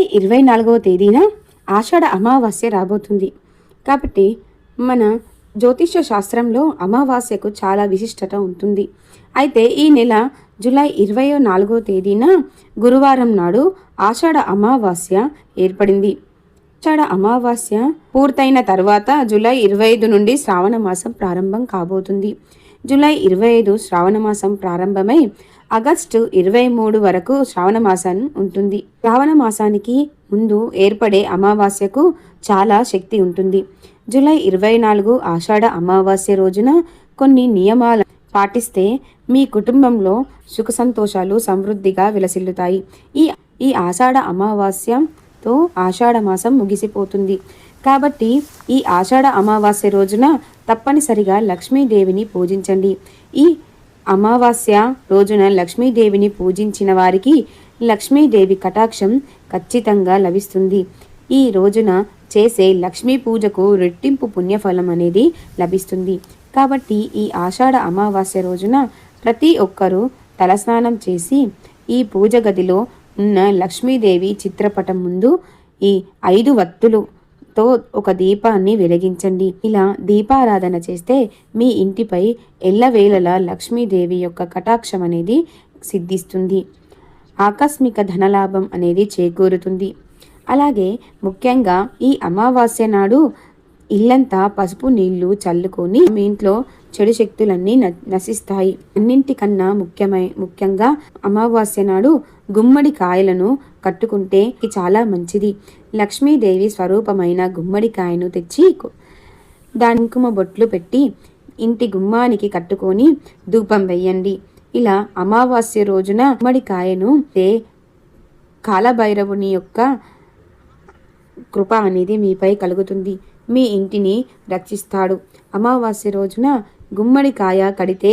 July ఇరవై నాలుగవ తేదీన ఆషాఢ అమావాస్య రాబోతుంది. కాబట్టి మన జ్యోతిష్య శాస్త్రంలో అమావాస్యకు చాలా విశిష్టత ఉంటుంది. అయితే ఈ నెల జూలై ఇరవై నాలుగో తేదీన గురువారం నాడు ఆషాఢ అమావాస్య ఏర్పడింది. ఆషాఢ అమావాస్య పూర్తయిన తర్వాత జూలై ఇరవై ఐదు నుండి శ్రావణ మాసం ప్రారంభం కాబోతుంది. జూలై ఇరవై ఐదు శ్రావణమాసం ప్రారంభమై ఆగస్టు ఇరవై మూడు వరకు శ్రావణమాసం ఉంటుంది. శ్రావణ మాసానికి ముందు ఏర్పడే అమావాస్యకు చాలా శక్తి ఉంటుంది. జూలై ఇరవై నాలుగు ఆషాఢ అమావాస్య రోజున కొన్ని నియమాలు పాటిస్తే మీ కుటుంబంలో సుఖ సంతోషాలు సమృద్ధిగా విలసిల్లుతాయి. ఈ ఈ ఆషాఢ అమావాస్యంతో ఆషాఢ మాసం ముగిసిపోతుంది. కాబట్టి ఈ ఆషాఢ అమావాస్య రోజున తప్పనిసరిగా లక్ష్మీదేవిని పూజించండి. ఈ అమావాస్య రోజున లక్ష్మీదేవిని పూజించిన వారికి లక్ష్మీదేవి కటాక్షం ఖచ్చితంగా లభిస్తుంది. ఈ రోజున చేసే లక్ష్మీ పూజకు రెట్టింపు పుణ్యఫలం అనేది లభిస్తుంది. కాబట్టి ఈ ఆషాఢ అమావాస్య రోజున ప్రతి ఒక్కరూ తలస్నానం చేసి ఈ పూజ గదిలో ఉన్న లక్ష్మీదేవి చిత్రపటం ముందు ఈ ఐదు వత్తులు తో ఒక దీపాన్ని వెలిగించండి. ఇలా దీపారాధన చేస్తే మీ ఇంటిపై ఎల్లవేళలా లక్ష్మీదేవి యొక్క కటాక్షం అనేది సిద్ధిస్తుంది. ఆకస్మిక ధనలాభం అనేది చేకూరుతుంది. అలాగే ముఖ్యంగా ఈ అమావాస్య నాడు ఇల్లంతా పసుపు నీళ్ళు చల్లుకొని మీ ఇంట్లో చెడు శక్తులన్నీ న నశిస్తాయి. అన్నింటికన్నా ముఖ్యమై ముఖ్యంగా అమావాస్య నాడు గుమ్మడి కాయలను కట్టుకుంటే చాలా మంచిది. లక్ష్మీదేవి స్వరూపమైన గుమ్మడికాయను తెచ్చి దాని కుంకుమ బొట్లు పెట్టి ఇంటి గుమ్మానికి కట్టుకొని ధూపం వెయ్యండి ఇలా అమావాస్య రోజున గుమ్మడికాయను తే కాలభైరవుని యొక్క కృప అనేది మీపై కలుగుతుంది. మీ ఇంటిని రక్షిస్తాడు. అమావాస్య రోజున గుమ్మడికాయ కడితే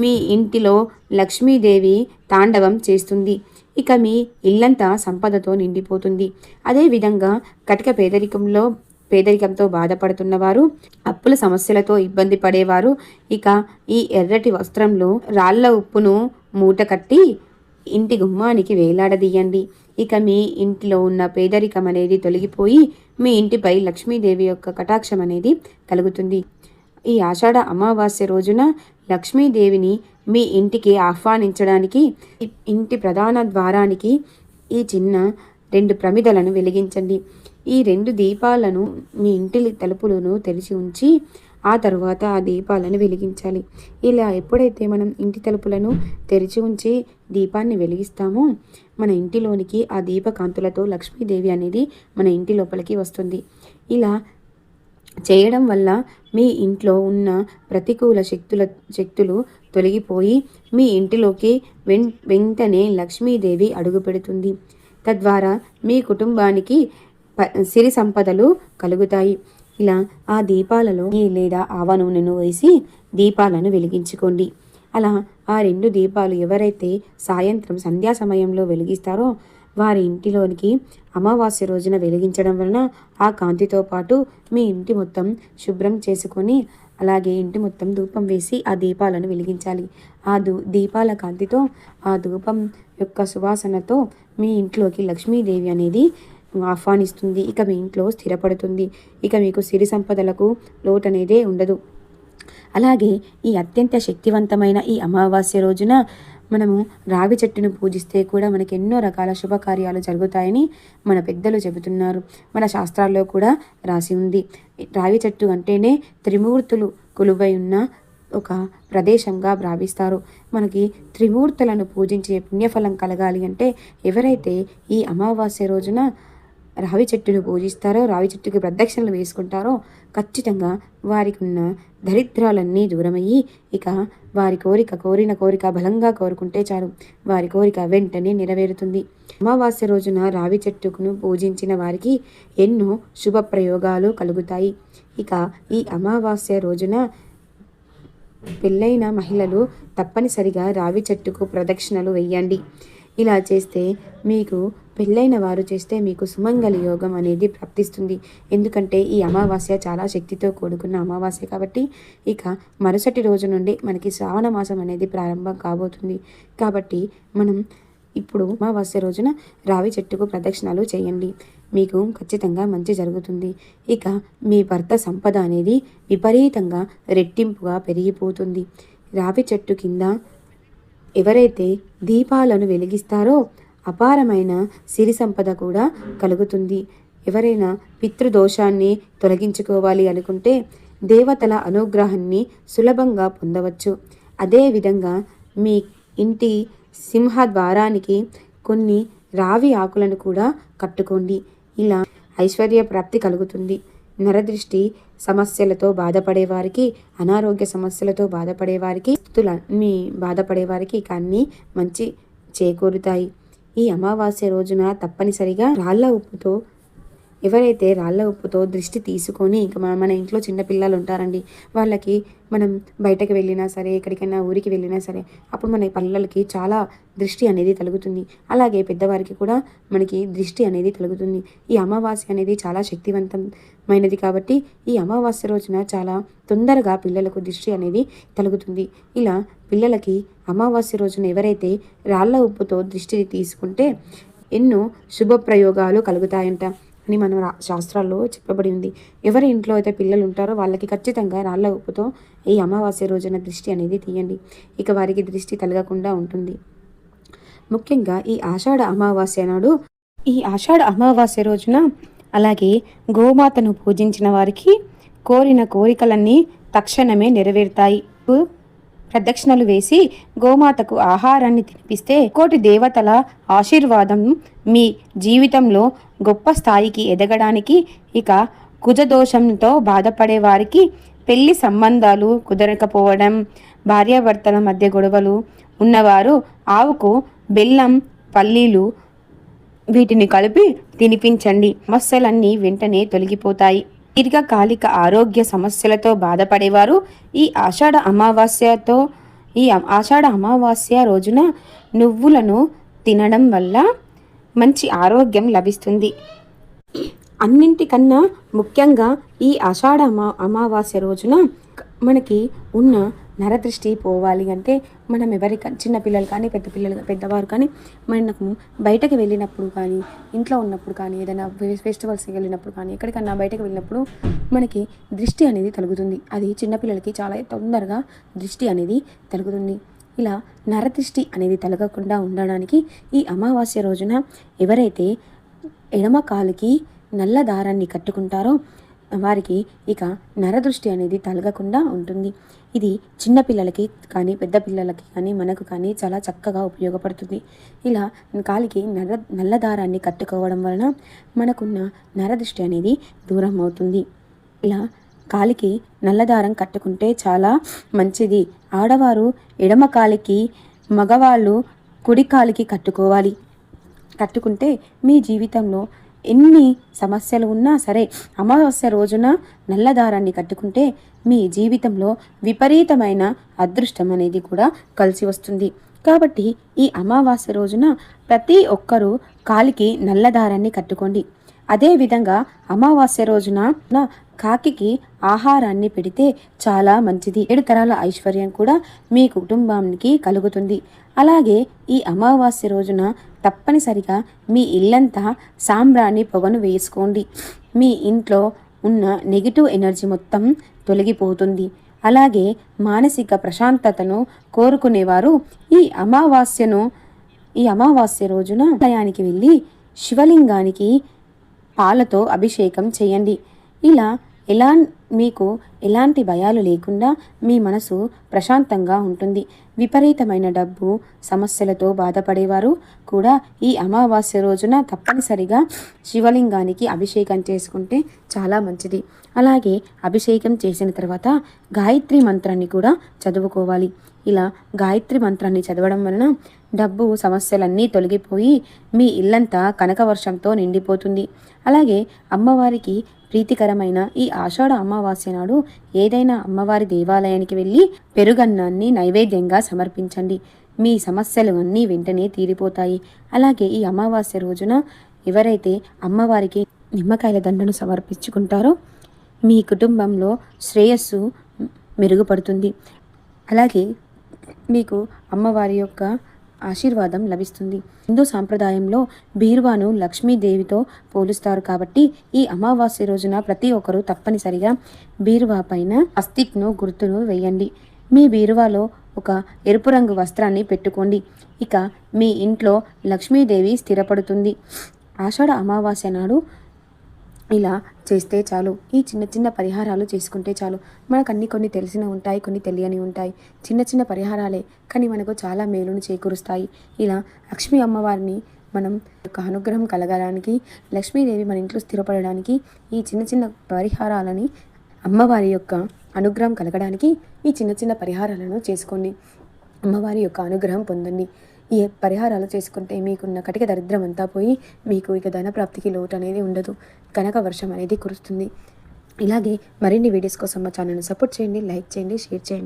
మీ ఇంటిలో లక్ష్మీదేవి తాండవం చేస్తుంది. ఇక మీ ఇల్లంతా సంపదతో నిండిపోతుంది. అదేవిధంగా కటిక పేదరికంలో పేదరికంతో బాధపడుతున్నవారు అప్పుల సమస్యలతో ఇబ్బంది పడేవారు ఇక ఈ ఎర్రటి వస్త్రంలో రాళ్ళ ఉప్పును మూట కట్టి ఇంటి గుమ్మానికి వేలాడదీయండి. ఇక మీ ఇంటిలో ఉన్న పేదరికం అనేది తొలగిపోయి మీ ఇంటిపై లక్ష్మీదేవి యొక్క కటాక్షం అనేది కలుగుతుంది. ఈ ఆషాఢ అమావాస్య రోజున లక్ష్మీదేవిని మీ ఇంటికి ఆహ్వానించడానికి ఇంటి ప్రధాన ద్వారానికి ఈ చిన్న రెండు ప్రమిదలను వెలిగించండి. ఈ రెండు దీపాలను మీ ఇంటి తలుపులను తెరిచి ఉంచి ఆ తరువాత ఆ దీపాలను వెలిగించాలి. ఇలా ఎప్పుడైతే మనం ఇంటి తలుపులను తెరిచి ఉంచి దీపాన్ని వెలిగిస్తామో మన ఇంటిలోనికి ఆ దీపకాంతులతో లక్ష్మీదేవి అనేది మన ఇంటి లోపలికి వస్తుంది. ఇలా చేయడం వల్ల మీ ఇంట్లో ఉన్న ప్రతికూల శక్తుల శక్తులు తొలగిపోయి మీ ఇంటిలోకి వెం వెంటనే లక్ష్మీదేవి అడుగుపెడుతుంది. తద్వారా మీ కుటుంబానికి ప సిరి సంపదలు కలుగుతాయి. ఇలా ఆ దీపాలలో లేదా ఆవ నూనెను వేసి దీపాలను వెలిగించుకోండి. అలా ఆ రెండు దీపాలు ఎవరైతే సాయంత్రం సంధ్యా సమయంలో వెలిగిస్తారో వారి ఇంటిలోనికి అమావాస్య రోజున వెలిగించడం వలన ఆ కాంతితో పాటు మీ ఇంటి మొత్తం శుభ్రం చేసుకొని అలాగే ఇంటి మొత్తం ధూపం వేసి ఆ దీపాలను వెలిగించాలి. ఆ దూ దీపాల కాంతితో ఆ ధూపం యొక్క సువాసనతో మీ ఇంట్లోకి లక్ష్మీదేవి అనేది ఆహ్వానిస్తుంది. ఇక మీ ఇంట్లో స్థిరపడుతుంది. ఇక మీకు సిరి సంపదలకు లోటు అనేదే ఉండదు. అలాగే ఈ అత్యంత శక్తివంతమైన ఈ అమావాస్య రోజున మనము రావి చెట్టును పూజిస్తే కూడా మనకి ఎన్నో రకాల శుభకార్యాలు జరుగుతాయని మన పెద్దలు చెబుతున్నారు. మన శాస్త్రాల్లో కూడా రాసి ఉంది. రావి చెట్టు అంటేనే త్రిమూర్తులు కొలువై ఉన్న ఒక ప్రదేశంగా భావిస్తారు. మనకి త్రిమూర్తులను పూజించే పుణ్యఫలం కలగాలి అంటే ఎవరైతే ఈ అమావాస్య రోజున రావి చెట్టును పూజిస్తారో రావి చెట్టుకి ప్రదక్షిణలు వేసుకుంటారో ఖచ్చితంగా వారికి ఉన్న దరిద్రాలన్నీ దూరమయ్యి ఇక వారి కోరిక కోరిన కోరిక బలంగా కోరుకుంటే చాలు. వారి కోరిక వెంటనే నెరవేరుతుంది. అమావాస్య రోజున రావి చెట్టుకును పూజించిన వారికి ఎన్నో శుభ ప్రయోగాలు కలుగుతాయి. ఇక ఈ అమావాస్య రోజున పెళ్ళైన మహిళలు తప్పనిసరిగా రావి చెట్టుకు ప్రదక్షిణలు వెయ్యండి ఇలా చేస్తే మీకు పెళ్ళైన వారు చేస్తే మీకు సుమంగళ యోగం అనేది ప్రాప్తిస్తుంది. ఎందుకంటే ఈ అమావాస్య చాలా శక్తితో కూడుకున్న అమావాస్య కాబట్టి ఇక మరుసటి రోజు నుండి మనకి శ్రావణ మాసం అనేది ప్రారంభం కాబోతుంది. కాబట్టి మనం ఇప్పుడు అమావాస్య రోజున రావి చెట్టుకు ప్రదక్షిణాలు చేయండి. మీకు ఖచ్చితంగా మంచి జరుగుతుంది. ఇక మీ భర్త సంపద అనేది విపరీతంగా రెట్టింపుగా పెరిగిపోతుంది. రావి చెట్టు కింద ఎవరైతే దీపాలను వెలిగిస్తారో అపారమైన సిరి సంపద కూడా కలుగుతుంది. ఎవరైనా పితృదోషాన్ని తొలగించుకోవాలి అనుకుంటే దేవతల అనుగ్రహాన్ని సులభంగా పొందవచ్చు. అదేవిధంగా మీ ఇంటి సింహ ద్వారానికి కొన్ని రావి ఆకులను కూడా కట్టుకోండి. ఇలా ఐశ్వర్య ప్రాప్తి కలుగుతుంది. నరదృష్టి సమస్యలతో బాధపడే వారికి అనారోగ్య సమస్యలతో బాధపడేవారికి మీ బాధపడే వారికి మంచి చేకూరుతాయి. ఈ అమావాస్య రోజున తప్పనిసరిగా రాళ్ళ ఉప్పుతో ఎవరైతే రాళ్ళ ఉప్పుతో దృష్టి తీసుకొని ఇంకా మన మన ఇంట్లో చిన్నపిల్లలు ఉంటారండి వాళ్ళకి మనం బయటకు వెళ్ళినా సరే ఎక్కడికైనా ఊరికి వెళ్ళినా సరే అప్పుడు మన పల్లలకి చాలా దృష్టి అనేది కలుగుతుంది అలాగే పెద్దవారికి కూడా మనకి దృష్టి అనేది కలుగుతుంది ఈ అమావాస్య అనేది చాలా శక్తివంతం మైనది కాబట్టి ఈ అమావాస్య రోజున చాలా తొందరగా పిల్లలకు దృష్టి అనేది కలుగుతుంది ఇలా పిల్లలకి అమావాస్య రోజున ఎవరైతే రాళ్ళ ఉప్పుతో దృష్టిని తీసుకుంటే ఎన్నో శుభ ప్రయోగాలు కలుగుతాయంట అని మన రా- శాస్త్రాల్లో చెప్పబడి ఉంది. ఎవరి ఇంట్లో అయితే పిల్లలు ఉంటారో వాళ్ళకి ఖచ్చితంగా రాళ్ళ ఉప్పుతో ఈ అమావాస్య రోజున దృష్టి అనేది తీయండి. ఇక వారికి దృష్టి కలగకుండా ఉంటుంది. ముఖ్యంగా ఈ ఆషాఢ అమావాస్య నాడు ఈ ఆషాఢ అమావాస్య రోజున అలాగే గోమాతను పూజించిన వారికి కోరిన కోరికలన్నీ తక్షణమే నెరవేరుతాయి. ప్రదక్షిణలు వేసి గోమాతకు ఆహారాన్ని తినిపిస్తే కోటి దేవతల ఆశీర్వాదం మీ జీవితంలో గొప్ప స్థాయికి ఎదగడానికి ఇక కుజదోషంతో బాధపడే వారికి పెళ్ళి సంబంధాలు కుదరకపోవడం భార్యాభర్తల మధ్య గొడవలు ఉన్నవారు ఆవుకు బెల్లం పల్లీలు వీటిని కలిపి తినిపించండి. సమస్యలన్నీ వెంటనే తొలగిపోతాయి. దీర్ఘకాలిక ఆరోగ్య సమస్యలతో బాధపడేవారు ఈ ఆషాఢ అమావాస్యతో ఈ ఆషాఢ అమావాస్య రోజున నువ్వులను తినడం వల్ల మంచి ఆరోగ్యం లభిస్తుంది. అన్నింటికన్నా ముఖ్యంగా ఈ ఆషాఢ అమా అమావాస్య రోజున మనకి ఉన్న నరదృష్టి పోవాలి అంటే మనం ఎవరి చిన్నపిల్లలు కానీ పెద్ద పిల్లలు పెద్దవారు కానీ మనకు బయటకు వెళ్ళినప్పుడు కానీ ఇంట్లో ఉన్నప్పుడు కానీ ఏదైనా ఫెస్టివల్స్కి వెళ్ళినప్పుడు కానీ ఎక్కడికన్నా బయటకు వెళ్ళినప్పుడు మనకి దృష్టి అనేది తొలుగుతుంది. అది చిన్నపిల్లలకి చాలా తొందరగా దృష్టి అనేది తొలుగుతుంది. ఇలా నరదృష్టి అనేది తొలగకుండా ఉండడానికి ఈ అమావాస్య రోజున ఎవరైతే ఎడమ కాలుకి నల్ల దారాన్ని కట్టుకుంటారో వారికి ఇక నరదృష్టి అనేది తలగకుండా ఉంటుంది. ఇది చిన్నపిల్లలకి కానీ పెద్ద పిల్లలకి కానీ మనకు కానీ చాలా చక్కగా ఉపయోగపడుతుంది. ఇలా కాలికి నర నల్ల దారాన్ని కట్టుకోవడం వలన మనకున్న నరదృష్టి అనేది దూరం అవుతుంది. ఇలా కాలికి నల్లదారం కట్టుకుంటే చాలా మంచిది. ఆడవారు ఎడమ కాలికి మగవాళ్ళు కుడి కాలికి కట్టుకోవాలి. కట్టుకుంటే మీ జీవితంలో ఎన్ని సమస్యలు ఉన్నా సరే అమావాస్య రోజున నల్లదారాన్ని కట్టుకుంటే మీ జీవితంలో విపరీతమైన అదృష్టం అనేది కూడా కలిసి వస్తుంది. కాబట్టి ఈ అమావాస్య రోజున ప్రతి ఒక్కరూ కాలికి నల్లదారాన్ని కట్టుకోండి. అదేవిధంగా అమావాస్య రోజున కాకి కాకికి ఆహారాన్ని పెడితే చాలా మంచిది. ఏడు తరాల ఐశ్వర్యం కూడా మీ కుటుంబానికి కలుగుతుంది. అలాగే ఈ అమావాస్య రోజున తప్పనిసరిగా మీ ఇల్లంతా సాంబ్రాణి పొగను వేసుకోండి. మీ ఇంట్లో ఉన్న నెగిటివ్ ఎనర్జీ మొత్తం తొలగిపోతుంది. అలాగే మానసిక ప్రశాంతతను కోరుకునేవారు ఈ అమావాస్యను ఈ అమావాస్య రోజున ఆలయానికి వెళ్ళి శివలింగానికి పాలతో అభిషేకం చేయండి. ఇలా ఎలా మీకు ఎలాంటి భయాలు లేకుండా మీ మనసు ప్రశాంతంగా ఉంటుంది. విపరీతమైన డబ్బు సమస్యలతో బాధపడేవారు కూడా ఈ అమావాస్య రోజున తప్పనిసరిగా శివలింగానికి అభిషేకం చేసుకుంటే చాలా మంచిది. అలాగే అభిషేకం చేసిన తర్వాత గాయత్రి మంత్రాన్ని కూడా చదువుకోవాలి. ఇలా గాయత్రి మంత్రాన్ని చదవడం వలన డబ్బు సమస్యలన్నీ తొలగిపోయి మీ ఇల్లంతా కనకవర్షంతో నిండిపోతుంది. అలాగే అమ్మవారికి ప్రీతికరమైన ఈ ఆషాఢ అమావాస్య నాడు ఏదైనా అమ్మవారి దేవాలయానికి వెళ్ళి పెరుగన్నాన్ని నైవేద్యంగా సమర్పించండి. మీ సమస్యలు అన్నీ వెంటనే తీరిపోతాయి. అలాగే ఈ అమావాస్య రోజున ఎవరైతే అమ్మవారికి నిమ్మకాయల దండను సమర్పించుకుంటారో మీ కుటుంబంలో శ్రేయస్సు మెరుగుపడుతుంది. అలాగే మీకు అమ్మవారి యొక్క ఆశీర్వాదం లభిస్తుంది. హిందూ సాంప్రదాయంలో బీరువాను లక్ష్మీదేవితో పోలుస్తారు కాబట్టి ఈ అమావాస్య రోజున ప్రతి ఒక్కరూ తప్పనిసరిగా బీరువా పైన అస్తిక్ను గుర్తును వేయండి. మీ బీరువాలో ఒక ఎరుపు రంగు వస్త్రాన్ని పెట్టుకోండి. ఇక మీ ఇంట్లో లక్ష్మీదేవి స్థిరపడుతుంది. ఆషాఢ అమావాస్య నాడు ఇలా చేస్తే చాలు. ఈ చిన్న చిన్న పరిహారాలు చేసుకుంటే చాలు. మనకు అన్ని కొన్ని తెలిసిన ఉంటాయి కొన్ని తెలియని ఉంటాయి. చిన్న చిన్న పరిహారాలే కానీ మనకు చాలా మేలును చేకూరుస్తాయి. ఇలా లక్ష్మీ అమ్మవారిని మనం యొక్క అనుగ్రహం కలగడానికి లక్ష్మీదేవి మన ఇంట్లో స్థిరపడడానికి ఈ చిన్న చిన్న పరిహారాలని అమ్మవారి యొక్క అనుగ్రహం కలగడానికి ఈ చిన్న చిన్న పరిహారాలను చేసుకోండి. అమ్మవారి యొక్క అనుగ్రహం పొందండి. ఈ పరిహారాలు చేసుకుంటే మీకున్న కటిక దరిద్రం అంతా పోయి మీకు ఇక ధన ప్రాప్తికి లోటు అనేది ఉండదు. కనక వర్షం అనేది కురుస్తుంది. ఇలాగే మరిన్ని వీడియోస్ కోసం మా ఛానల్ని సపోర్ట్ చేయండి లైక్ చేయండి షేర్ చేయండి.